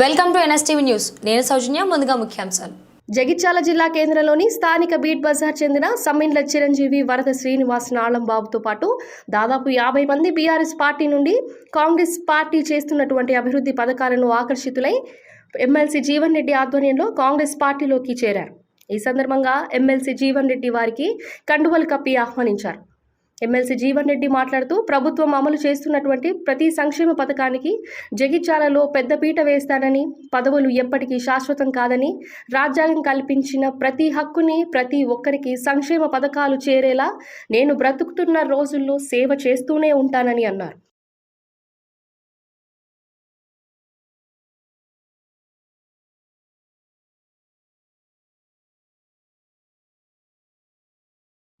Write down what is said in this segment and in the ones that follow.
Welcome to NSTV news. నేను సౌజన్య ముందుగా ముఖ్యాంశాలు. జగిత్యాల జిల్లా కేంద్రంలోని స్థానిక బీట్ బజార్ చెందిన సమ్మిన్ల చిరంజీవి వరద శ్రీనివాస్ నాళంబాబుతో పాటు దాదాపు యాభై మంది బీఆర్ఎస్ పార్టీ నుండి కాంగ్రెస్ పార్టీ చేస్తున్నటువంటి అభివృద్ధి పథకాలను ఆకర్షితులై ఎమ్మెల్సీ జీవన్ రెడ్డి ఆధ్వర్యంలో కాంగ్రెస్ పార్టీలోకి చేరారు. ఈ సందర్భంగా ఎమ్మెల్సీ జీవన్ రెడ్డి వారికి కండువలు కప్పి ఆహ్వానించారు. ఎమ్మెల్సీ జీవన్ రెడ్డి మాట్లాడుతూ ప్రభుత్వం అమలు చేస్తున్నటువంటి ప్రతి సంక్షేమ పథకానికి జగిత్యాలలో పెద్దపీట వేస్తానని పదవులు ఎప్పటికీ శాశ్వతం కాదని రాజ్యాంగం కల్పించిన ప్రతి హక్కుని ప్రతి ఒక్కరికి సంక్షేమ పథకాలు చేరేలా నేను బ్రతుకుతున్న రోజుల్లో సేవ చేస్తూనే ఉంటానని అన్నారు.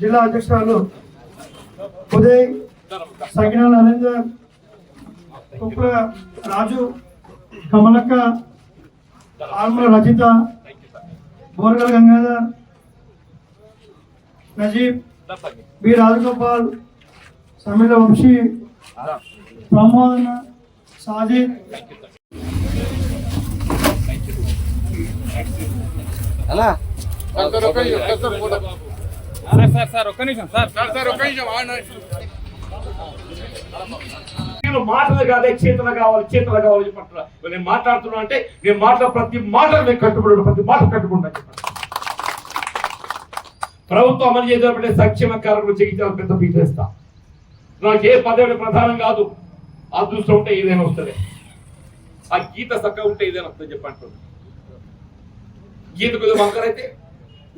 జిల్లా అధ్యక్షురాలు ఉదయ్ సకినా నరేందర్ కుప్ర రాజు కమలక్క ఆర్ముల రచిత బోర్గల్ గంగాధర్ నజీబ్ బి రాజగోపాల్ సమీల వంశీ దా ప్రమోదన సాజిద్ సార్ సార్ ఒక్క నిమిషం సార్. సార్ సార్ ఒక్క నిమిషం నేను మాటలు కాదే చేతులు కావాలి చేతులు కావాలి చెప్పంటున్నా నేను మాట్లాడుతున్నా అంటే నేను మాట్లాడే ప్రతి మాటలు నేను కట్టుబడి ప్రతి మాట కట్టుకుంటా చెప్పండి. ప్రభుత్వం అమలు చేసేటప్పుడే సంక్షేమ కార్యక్రమం జగించాలి పెద్ద పీటేస్తా నాకు ఏ పదవి ప్రధానం కాదు. అదృష్టం ఉంటే ఏదైనా వస్తుంది ఆ గీత చక్కగా ఉంటే ఏదైనా వస్తుంది చెప్పంటున్నా గీత కొద్దిగా వంకర అయితే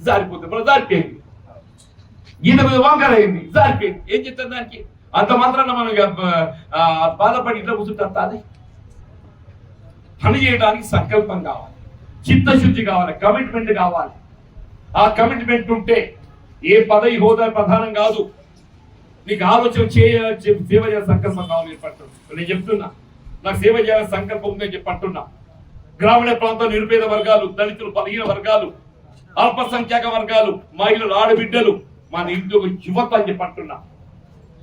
జారిపోతుంది మన జారిపోయింది. గీత మీద వంకర అయింది జారిపోయింది. ఏం చెప్తారు దానికి? అంత మాత్రాన మనం బాధపడి ఇట్లా కూర్చుంటారు అది? పని చేయడానికి సంకల్పం కావాలి చిత్తశుద్ధి కావాలి కమిట్మెంట్ కావాలి. ఆ కమిట్మెంట్ ఉంటే ఏ పదవి హోదా ప్రధానం కాదు. నీకు ఆలోచన చేయ సేవ చేయాలని సంకల్పం కావాలి చెప్పంటున్నా. నేను చెప్తున్నా నాకు సేవ చేయాలని సంకల్పం ఉందని చెప్పంటున్నా. గ్రామీణ ప్రాంత నిరుపేద వర్గాలు దళితులు బలహీన వర్గాలు అల్పసంఖ్యాక వర్గాలు మహిళలు ఆడబిడ్డలు మా నిరుద్యోగ యువత అని చెప్పంటున్నా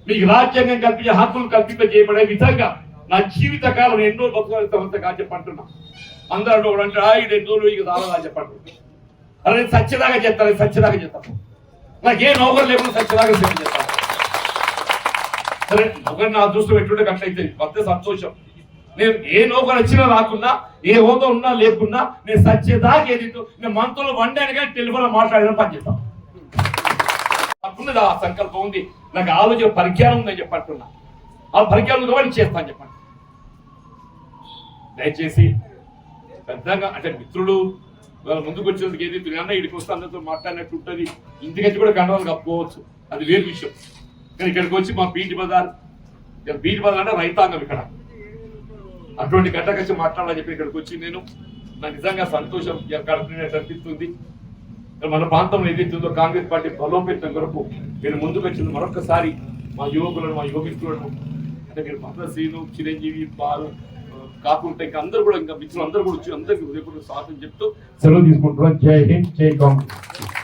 మీకు రాజ్యాంగం కల్పించే హక్కులు కల్పింప చేయబడే విధంగా నా జీవిత కాలం ఎన్నో బతుకాలి చెప్పంటున్నా అందరూ ఒకడు అంటే "ఆ, ఈడు ఇక రాలేదా చెప్పండి అరే నేను సత్యదాకా చేస్తాను చెప్తాను సత్యదాకా చేస్తాను నాకు ఏ నౌకరు లేకుండా సత్యదాకా సేవ చేస్తాను. సరే ఒకరి నా అదృష్టం పెట్టుకుంటే కట్లయితే వస్తే సంతోషం. నేను ఏ నౌకరు వచ్చినా రాకున్నా ఏ హోదా ఉన్నా లేకున్నా నేను సచ్చేదాకా ఏది నేను మనతో వండాను కానీ టెలిఫోన్లో మాట్లాడిన పని చేస్తాను ఆ సంకల్పం ఉంది. నాకు ఆలోచన పరిజ్ఞానం ఉందని చెప్పట్టున్నా. ఆ పరిజ్ఞానం కాబట్టి చేస్తాను చెప్పండి. దయచేసి పెద్దగా అంటే మిత్రులు వాళ్ళ ముందుకు వచ్చేందుకు ఏది అన్న ఇక్కడికి వస్తే అందరితో మాట్లాడినట్టు ఉంటుంది. ఇంటికొచ్చి కూడా గండవాళ్ళు కప్పుకోవచ్చు. అది వేరు విషయం. కానీ ఇక్కడికి వచ్చి మా బీటి బజార్ ఇక్కడ బీటి బజార్ అంటే రైతాంగం ఇక్కడ. అటువంటి గంటకు వచ్చి మాట్లాడాలని చెప్పి ఇక్కడికి వచ్చి నేను నాకు నిజంగా సంతోషం కడుపునట్టు అనిపిస్తుంది. మన ప్రాంతంలో ఏదైతుందో కాంగ్రెస్ పార్టీ బలోపేతం కొరకు నేను ముందుకు వచ్చింది మరొకసారి మా యువకులను మా యువమిత్రులను అంటే మీరు భద్రశ్రీను చిరంజీవి బాలు కాకుండా ఇంకా అందరూ కూడా ఇంకా మిత్రులు అందరూ కూడా వచ్చి అందరికీ హృదయపూర్వక స్వాగతం చెప్తూ సెలవు తీసుకుంటున్నాం. జై హింద్ జై కాంగ్రెస్.